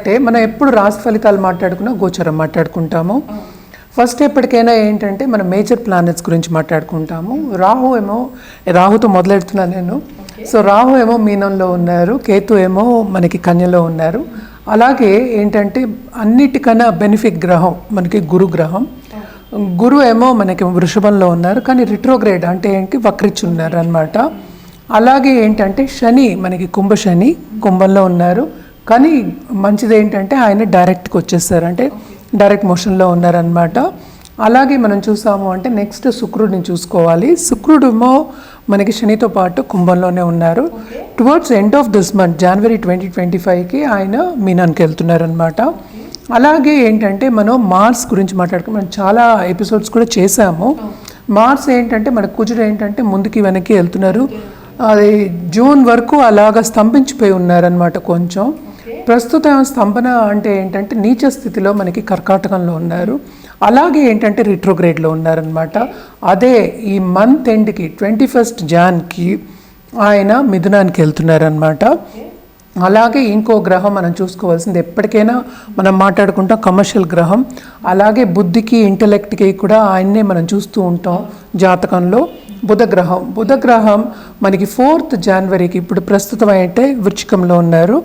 అంటే మనం ఎప్పుడు రాశి ఫలితాలు మాట్లాడుకున్నా గోచరం మాట్లాడుకుంటాము. ఫస్ట్ ఎప్పటికైనా ఏంటంటే మనం మేజర్ ప్లానెట్స్ గురించి మాట్లాడుకుంటాము. రాహు ఏమో రాహుతో మొదలెడుతున్నాను నేను. సో రాహు ఏమో మీనంలో ఉన్నారు కేతు ఏమో మనకి కన్యలో ఉన్నారు. అలాగే ఏంటంటే అన్నిటికన్నా బెనిఫిట్ గ్రహం మనకి గురు గ్రహం. గురు ఏమో మనకి వృషభంలో ఉన్నారు కానీ రిట్రోగ్రేడ్ అంటే ఏంటి? వక్రించి ఉన్నారు అనమాట అలాగే ఏంటంటే శని మనకి కుంభ శని కుంభంలో ఉన్నారు. కానీ మంచిది ఏంటంటే ఆయన డైరెక్ట్కి వచ్చేసారు. అంటే డైరెక్ట్ మోషన్లో ఉన్నారనమాట అలాగే మనం చూసాము అంటే నెక్స్ట్ శుక్రుడిని చూసుకోవాలి. శుక్రుడుమో మనకి శనితో పాటు కుంభంలోనే ఉన్నారు. Towards end of this month January twenty twenty ఫైవ్కి ఆయన మీనానికి వెళ్తున్నారనమాట అలాగే ఏంటంటే మనం మార్స్ గురించి మాట్లాడుకుని మనం చాలా ఎపిసోడ్స్ కూడా చేసాము. మార్స్ ఏంటంటే మన కుజుడు ఏంటంటే ముందుకి వెనక్కి వెళ్తున్నారు. అది జూన్ వరకు అలాగా స్తంభించిపోయి ఉన్నారనమాట కొంచెం. ప్రస్తుతం స్తంభన అంటే ఏంటంటే నీచ స్థితిలో మనకి కర్కాటకంలో ఉన్నారు. అలాగే ఏంటంటే రిట్రోగ్రేడ్లో ఉన్నారనమాట అదే ఈ మంత్ ఎండ్కి ట్వంటీ ఫస్ట్ జాన్కి ఆయన మిథునానికి వెళ్తున్నారనమాట అలాగే ఇంకో గ్రహం మనం చూసుకోవాల్సింది ఎప్పటికైనా మనం మాట్లాడుకుంటాం కమర్షియల్ గ్రహం. అలాగే బుద్ధికి ఇంటలెక్ట్కి కూడా ఆయన్నే మనం చూస్తూ ఉంటాం జాతకంలో. బుధగ్రహం. బుధగ్రహం మనకి ఫోర్త్ జనవరికి ఇప్పుడు ప్రస్తుతం అయితే వృచ్చికంలో ఉన్నారు.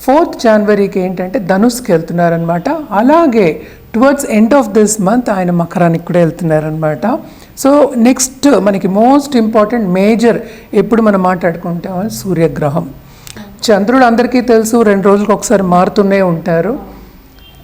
ఫోర్త్ జనవరికి ఏంటంటే ధనుస్కి వెళ్తున్నారనమాట అలాగే towards end of this month ఆయన మకరానికి కూడా వెళ్తున్నారనమాట సో నెక్స్ట్ మనకి మోస్ట్ ఇంపార్టెంట్ మేజర్ ఎప్పుడు మనం మాట్లాడుకుంటాం సూర్యగ్రహం. చంద్రుడు అందరికీ తెలుసు రెండు రోజులకు ఒకసారి మారుతూనే ఉంటారు.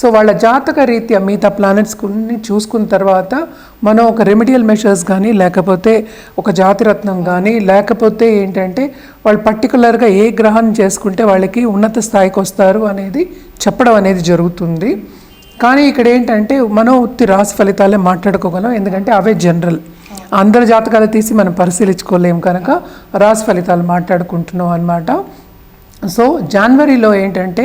సో వాళ్ళ జాతక రీత్యా మిగతా ప్లానెట్స్ కొన్ని చూసుకున్న తర్వాత మనం ఒక రెమిడియల్ మెషర్స్ కానీ లేకపోతే ఒక జాతిరత్నం కానీ లేకపోతే ఏంటంటే వాళ్ళు పర్టికులర్గా ఏ గ్రహాన్ని చేసుకుంటే వాళ్ళకి ఉన్నత స్థాయికి వస్తారు అనేది చెప్పడం అనేది జరుగుతుంది. కానీ ఇక్కడ ఏంటంటే మనం ఉత్తి రాశి ఫలితాలే మాట్లాడుకోగలం ఎందుకంటే అవే జనరల్ అందరి జాతకాలు తీసి మనం పరిశీలించుకోలేం కనుక రాశి ఫలితాలు మాట్లాడుకుంటున్నాం అన్నమాట. సో జనవరిలో ఏంటంటే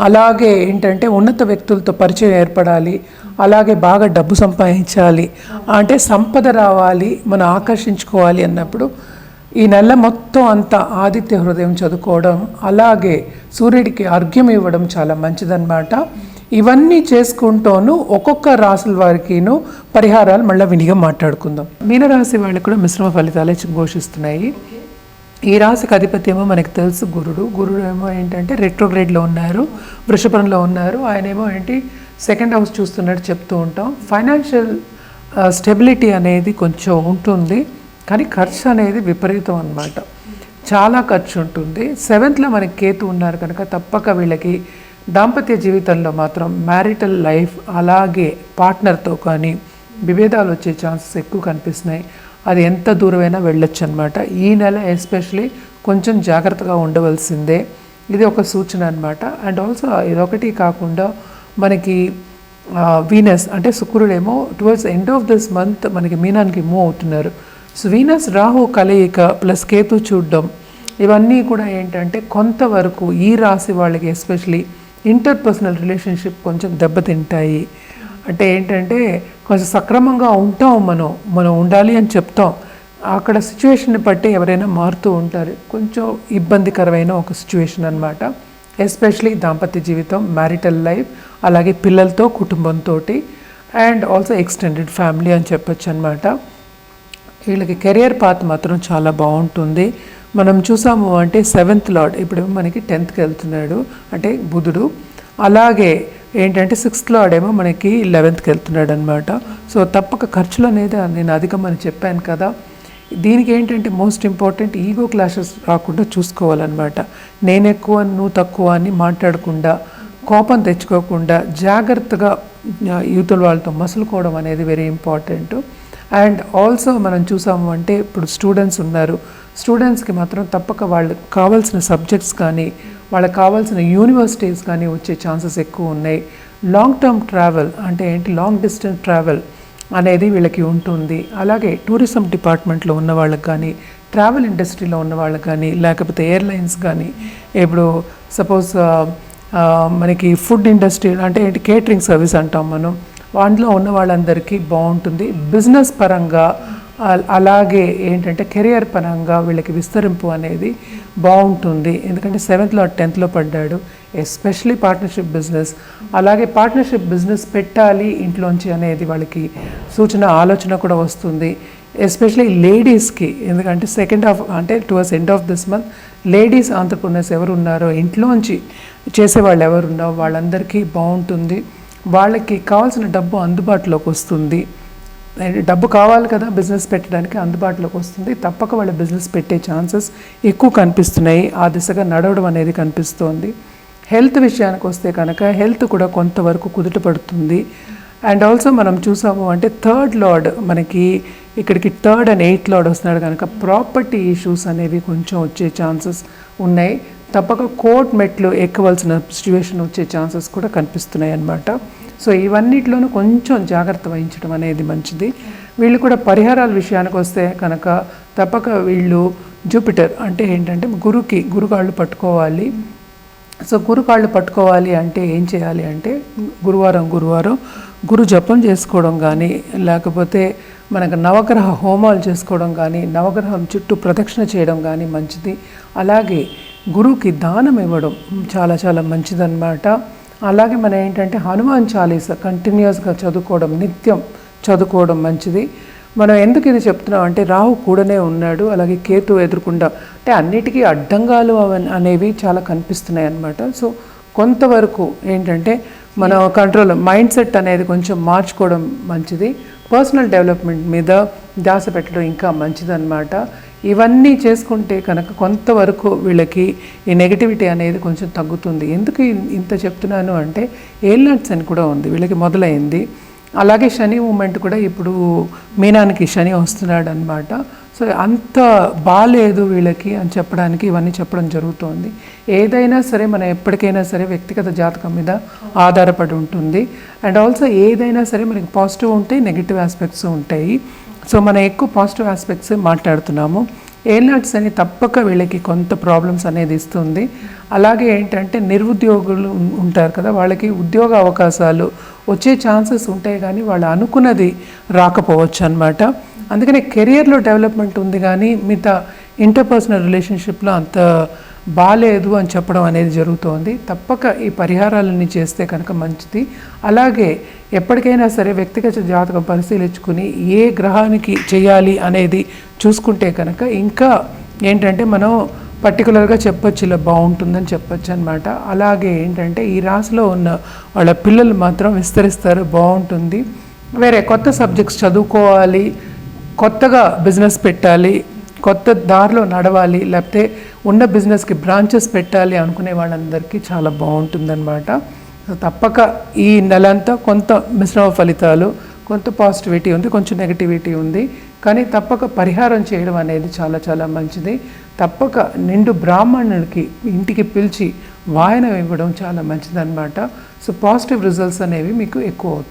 అలాగే ఏంటంటే ఉన్నత వ్యక్తులతో పరిచయం ఏర్పడాలి అలాగే బాగా డబ్బు సంపాదించాలి అంటే సంపద రావాలి మనం ఆకర్షించుకోవాలి అన్నప్పుడు ఈ నెల మొత్తం అంతా ఆదిత్య హృదయం చదువుకోవడం అలాగే సూర్యుడికి అర్ఘ్యం ఇవ్వడం చాలా మంచిదన్నమాట. ఇవన్నీ చేసుకుంటూను ఒక్కొక్క రాసుల వారికిను పరిహారాలు మళ్ళీ వినిగా మాట్లాడుకుందాం. మీనరాశి వాళ్ళకి కూడా మిశ్రమ ఫలితాలే ఘోషిస్తున్నాయి. ఈ రాశికి అధిపతి ఏమో మనకు తెలుసు గురుడు. గురుడు ఏమో ఏంటంటే రెట్రోగ్రేడ్లో ఉన్నారు వృషభంలో ఉన్నారు. ఆయన ఏమో ఏంటి సెకండ్ హౌస్ చూస్తున్నట్టు చెప్తూ ఉంటాం. ఫైనాన్షియల్ స్టెబిలిటీ అనేది కొంచెం ఉంటుంది కానీ ఖర్చు అనేది విపరీతం అన్నమాట. చాలా ఖర్చు ఉంటుంది. సెవెంత్లో మనకి కేతు ఉన్నారు కనుక తప్పక వీళ్ళకి దాంపత్య జీవితంలో మాత్రం మ్యారిటల్ లైఫ్ అలాగే పార్ట్నర్తో కానీ విభేదాలు వచ్చే ఛాన్సెస్ ఎక్కువ కనిపిస్తున్నాయి. అది ఎంత దూరమైనా వెళ్ళొచ్చు అనమాట ఈ నెల ఎస్పెషలీ కొంచెం జాగ్రత్తగా ఉండవలసిందే. ఇది ఒక సూచన అనమాట అండ్ ఆల్సో ఇదొకటి కాకుండా మనకి వీనస్ అంటే శుక్రుడేమో towards end of this month మనకి మీనానికి మూవ్ అవుతున్నారు. సో వీనస్ రాహు కలయిక ప్లస్ కేతు చూడడం ఇవన్నీ కూడా ఏంటంటే కొంతవరకు ఈ రాశి వాళ్ళకి ఎస్పెషలీ ఇంటర్పర్సనల్ రిలేషన్షిప్ కొంచెం దెబ్బతింటాయి. అంటే ఏంటంటే కొంచెం సక్రమంగా ఉంటాం మనం మనం ఉండాలి అని చెప్తాం. అక్కడ సిచ్యువేషన్ని బట్టి ఎవరైనా మారుతూ ఉంటారు. కొంచెం ఇబ్బందికరమైన ఒక సిచ్యువేషన్ అనమాట ఎస్పెషలీ దాంపత్య జీవితం మ్యారిటల్ లైఫ్ అలాగే పిల్లలతో కుటుంబంతో అండ్ ఆల్సో ఎక్స్టెండెడ్ ఫ్యామిలీ అని చెప్పొచ్చు అనమాట వీళ్ళకి కెరియర్ పాత్ మాత్రం చాలా బాగుంటుంది. మనం చూసాము అంటే సెవెంత్ లార్డ్ ఇప్పుడు మనకి టెన్త్కి వెళ్తున్నాడు. అంటే బుధుడు. అలాగే ఏంటంటే సిక్స్త్లో ఆడేమో మనకి లెవెన్త్కి వెళ్తున్నాడు అనమాట సో తప్పక ఖర్చులు అనేది నేను అధికమని చెప్పాను కదా. దీనికి ఏంటంటే మోస్ట్ ఇంపార్టెంట్ ఈగో క్లాషెస్ రాకుండా చూసుకోవాలన్నమాట. నేను ఎక్కువ నువ్వు తక్కువ అని మాట్లాడకుండా కోపం తెచ్చుకోకుండా జాగ్రత్తగా యూతుల వాళ్ళతో మసులుకోవడం అనేది వెరీ ఇంపార్టెంట్ అండ్ ఆల్సో మనం చూసాము అంటే ఇప్పుడు స్టూడెంట్స్ ఉన్నారు. స్టూడెంట్స్కి మాత్రం తప్పక వాళ్ళకి కావాల్సిన సబ్జెక్ట్స్ కానీ వాళ్ళకి కావాల్సిన యూనివర్సిటీస్ కానీ వచ్చే ఛాన్సెస్ ఎక్కువ ఉన్నాయి. లాంగ్ టర్మ్ ట్రావెల్ అంటే ఏంటి? లాంగ్ డిస్టెన్స్ ట్రావెల్ అనేది వీళ్ళకి ఉంటుంది. అలాగే టూరిజం డిపార్ట్మెంట్లో ఉన్న వాళ్ళకి కానీ ట్రావెల్ ఇండస్ట్రీలో ఉన్న వాళ్ళకి కానీ లేకపోతే ఎయిర్లైన్స్ కానీ ఇప్పుడు సపోజ్ మనకి ఫుడ్ ఇండస్ట్రీ అంటే ఏంటి? కేటరింగ్ సర్వీస్ అంటాం మనం. వాటిలో ఉన్న వాళ్ళందరికీ బాగుంటుంది. బిజినెస్ పరంగా అలాగే ఏంటంటే కెరియర్ పరంగా వీళ్ళకి విస్తరింపు అనేది బాగుంటుంది. ఎందుకంటే సెవెంత్లో టెన్త్లో పడ్డాడు ఎస్పెషలీ పార్ట్నర్షిప్ బిజినెస్. అలాగే పార్ట్నర్షిప్ బిజినెస్ పెట్టాలి ఇంట్లోంచి అనేది వాళ్ళకి సూచన ఆలోచన కూడా వస్తుంది. ఎస్పెషలీ లేడీస్కి ఎందుకంటే సెకండ్ హాఫ్ అంటే towards end of this month ladies entrepreneurs ఎవరు ఉన్నారో ఇంట్లోంచి చేసేవాళ్ళు ఎవరున్నారో వాళ్ళందరికీ బాగుంటుంది. వాళ్ళకి కావాల్సిన డబ్బు అందుబాటులోకి వస్తుంది. డబ్బు కావాలి కదా బిజినెస్ పెట్టడానికి అందుబాటులోకి వస్తుంది. తప్పక వాళ్ళ బిజినెస్ పెట్టే ఛాన్సెస్ ఎక్కువ కనిపిస్తున్నాయి. ఆ దిశగా నడవడం అనేది కనిపిస్తోంది. హెల్త్ విషయానికి వస్తే కనుక హెల్త్ కూడా కొంతవరకు కుదుట పడుతుంది. అండ్ ఆల్సో మనం చూసాము అంటే థర్డ్ లార్డ్ మనకి ఇక్కడికి థర్డ్ అండ్ ఎయిత్ లార్డ్ వస్తున్నాడు కనుక ప్రాపర్టీ ఇష్యూస్ అనేవి కొంచెం వచ్చే ఛాన్సెస్ ఉన్నాయి. తప్పక కోర్ట్ మెట్లు ఎక్కవలసిన సిచ్యువేషన్ వచ్చే ఛాన్సెస్ కూడా కనిపిస్తున్నాయి అన్నమాట సో ఇవన్నిటిలోనూ కొంచెం జాగ్రత్త వహించడం అనేది మంచిది. వీళ్ళు కూడా పరిహారాల విషయానికి వస్తే కనుక తప్పక వీళ్ళు జూపిటర్ అంటే ఏంటంటే గురుకి గురుగాళ్ళు పట్టుకోవాలి. సో గురుకాళ్ళు పట్టుకోవాలి అంటే ఏం చేయాలి అంటే గురువారం గురువారం గురు జపం చేసుకోవడం కానీ లేకపోతే మనకు నవగ్రహ హోమాలు చేసుకోవడం కానీ నవగ్రహం చుట్టూ ప్రదక్షిణ చేయడం కానీ మంచిది. అలాగే గురువుకి దానం ఇవ్వడం చాలా చాలా మంచిదన్నమాట. అలాగే మనం ఏంటంటే హనుమాన్ చాలీస కంటిన్యూస్గా చదువుకోవడం నిత్యం చదువుకోవడం మంచిది. మనం ఎందుకు ఇది చెప్తున్నాం అంటే రాహు కూడానే ఉన్నాడు అలాగే కేతు ఎదురుకుండా అంటే అన్నిటికీ అడ్డంగాలు అనేవి చాలా కనిపిస్తున్నాయి అన్నమాట. సో కొంతవరకు ఏంటంటే మన కంట్రోల్ మైండ్ సెట్ అనేది కొంచెం మార్చుకోవడం మంచిది. పర్సనల్ డెవలప్మెంట్ మీద ధ్యాస పెట్టడం ఇంకా మంచిదన్నమాట. ఇవన్నీ చేసుకుంటే కనుక కొంతవరకు వీళ్ళకి ఈ నెగిటివిటీ అనేది కొంచెం తగ్గుతుంది. ఎందుకు ఇంత చెప్తున్నాను అంటే ఏల్నట్స్ అని కూడా ఉంది వీళ్ళకి మొదలైంది. అలాగే శని మూమెంట్ కూడా ఇప్పుడు మీనానికి శని వస్తున్నాడు అనమాట సో అంత బాగాలేదు వీళ్ళకి అని చెప్పడానికి ఇవన్నీ చెప్పడం జరుగుతోంది. ఏదైనా సరే మనం ఎప్పటికైనా సరే వ్యక్తిగత జాతకం మీద ఆధారపడి ఉంటుంది. అండ్ ఆల్సో ఏదైనా సరే మనకి పాజిటివ్ ఉంటాయి నెగిటివ్ ఆస్పెక్ట్స్ ఉంటాయి. సో మనం ఎక్కువ పాజిటివ్ ఆస్పెక్ట్స్ మాట్లాడుతున్నాము. ఏలాట్స్ అని తప్పక వీళ్ళకి కొంత ప్రాబ్లమ్స్ అనేది ఇస్తుంది. అలాగే ఏంటంటే నిరుద్యోగులు ఉంటారు కదా వాళ్ళకి ఉద్యోగ అవకాశాలు వచ్చే ఛాన్సెస్ ఉంటాయి కానీ వాళ్ళు అనుకున్నది రాకపోవచ్చు అనమాట అందుకనే కెరియర్లో డెవలప్మెంట్ ఉంది కానీ మిగతా ఇంటర్పర్సనల్ రిలేషన్షిప్లో అంత బాగాలేదు అని చెప్పడం అనేది జరుగుతోంది. తప్పక ఈ పరిహారాలన్నీ చేస్తే కనుక మంచిది. అలాగే ఎప్పటికైనా సరే వ్యక్తిగత జాతకం పరిశీలించుకుని ఏ గ్రహానికి చేయాలి అనేది చూసుకుంటే కనుక ఇంకా ఏంటంటే మనం పర్టికులర్గా చెప్పొచ్చు ఇలా బాగుంటుందని చెప్పొచ్చు అనమాట అలాగే ఏంటంటే ఈ రాశిలో ఉన్న వాళ్ళ పిల్లలు మాత్రం విస్తరిస్తారు బాగుంటుంది. వేరే కొత్త సబ్జెక్ట్స్ చదువుకోవాలి కొత్తగా బిజినెస్ పెట్టాలి కొత్త దారిలో నడవాలి లేకపోతే ఉన్న బిజినెస్కి బ్రాంచెస్ పెట్టాలి అనుకునే వాళ్ళందరికీ చాలా బాగుంటుందన్నమాట. తప్పక ఈ నెలంతా కొంత మిశ్రమ ఫలితాలు కొంత పాజిటివిటీ ఉంది కొంచెం నెగిటివిటీ ఉంది. కానీ తప్పక పరిహారం చేయడం అనేది చాలా చాలా మంచిది. తప్పక నిండు బ్రాహ్మణుడికి ఇంటికి పిలిచి వాయనం ఇవ్వడం చాలా మంచిదన్నమాట. సో పాజిటివ్ రిజల్ట్స్ అనేవి మీకు ఎక్కువ అవుతాయి.